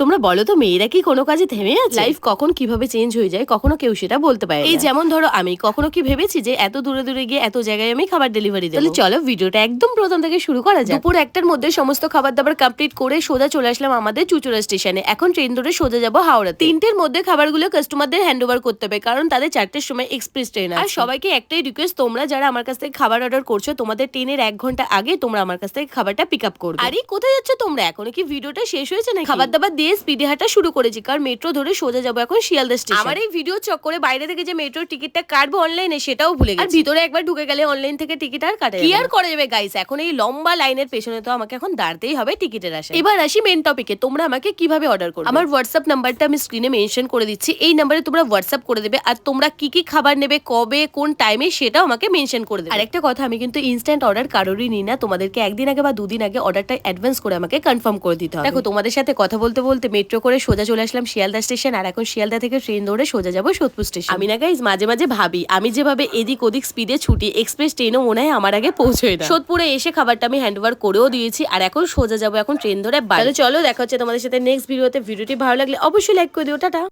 তোমরা বলো তো মেয়েরা কি কোনো কাজে থেমে আছে? লাইফ কখন কীভাবে চেঞ্জ হয়ে যায় কখনো কেউ সেটা বলতে পারে এই যেমন ধরো আমি কখনো কি ভেবেছি যে এত দূরে দূরে গিয়ে এত জায়গায় আমি খাবার ডেলিভারি দেবো? তাহলে চলো ভিডিওটা একদম প্রথম থেকে শুরু করা যায় দুপুর একটার মধ্যে সমস্ত খাবার দাবার কমপ্লিট করে সোজা চলে আসলাম আমাদের চুচুড়া স্টেশনে। এখন ট্রেন ধরে সোজা যাব হাওড়া তিনটের মধ্যে খাবারগুলো কাস্টমারদের হ্যান্ড ওভার করতে হবে কারণ তাদের চারটের সময় এক্সপ্রেস ট্রেন আর সবাইকে একটাই রিকোয়েস্ট তোমরা যারা আমার কাছ থেকে খাবার অর্ডার করছ তোমাদের ট্রেনের এক ঘণ্টা আগে তোমরা আমার কাছ থেকে খাবারটা পিক আপ করবে। আরে কোথায় যাচ্ছ তোমরা? এখনও কি ভিডিওটা শেষ হয়েছে না খাবার দাবার দিয়ে স্পিডে হাঁটা শুরু করেছি কারণ মেট্রো ধরে সোজা যাব এখন শিয়ালদা স্টেশন আমার এই ভিডিও চক্করে বাইরে থেকে যে মেট্রোর টিকিটটা কাটবো অনলাইনে সেটাও ভুলে গেছি। আর ভিতরে একবার ঢুকে গেলে অনলাইন থেকে টিকিট আর কাটা কি আর করা যাবে গাইস এখন এই লম্বা লাইনের পেছনে তো আমাকে এখন দাঁড়তেই হবে টিকিটের আসে এবার আসি মেন টপিকে তোমরা আমাকে কীভাবে অর্ডার করবে? আমার হোয়াটসঅ্যাপ নাম্বারটা আমি স্ক্রিনে মেনশন করে দিচ্ছি। এই নাম্বারে তোমরা হোয়াটসঅ্যাপ করে দেবে আর তোমরা কি কি খাবার নেবে কবে কোন টাইমে সেটাও আমাকে মেনশন করে দেবে। আরেকটা কথা আমি কিন্তু ইনস্ট্যান্ট অর্ডার কারোরই নিই না। তোমাদেরকে একদিন আগে বা দুদিন আগে অর্ডারটা অ্যাডভান্স করে আমাকে কনফার্ম করে দিতে হবে। দেখো তোমাদের সাথে কথা বলতে বলতে মেট্রো করে সোজা চলে আসলাম শিয়ালদা স্টেশন আর এখন শিয়ালদা থেকে ট্রেন ধরে সোজা যাব সোদপুর স্টেশন। আমি না গাইজ মাঝে মাঝে ভাবি আমি যেভাবে এদিক ওদিক স্পিডে ছুটি এক্সপ্রেস ট্রেনও মনে হয় আমার আগে পৌঁছয় না। সোদপুরে এসে খাবারটা আমি হ্যান্ড ওভার করেও দিয়েছি আর এখন সোজা যাব এখন ট্রেন ধরে। তাহলে চলো দেখা হচ্ছে তোমাদের সাথে নেক্সট ভিডিওতে ভিডিওটি ভালো লাগলে অবশ্যই লাইক করে দিও টাটা।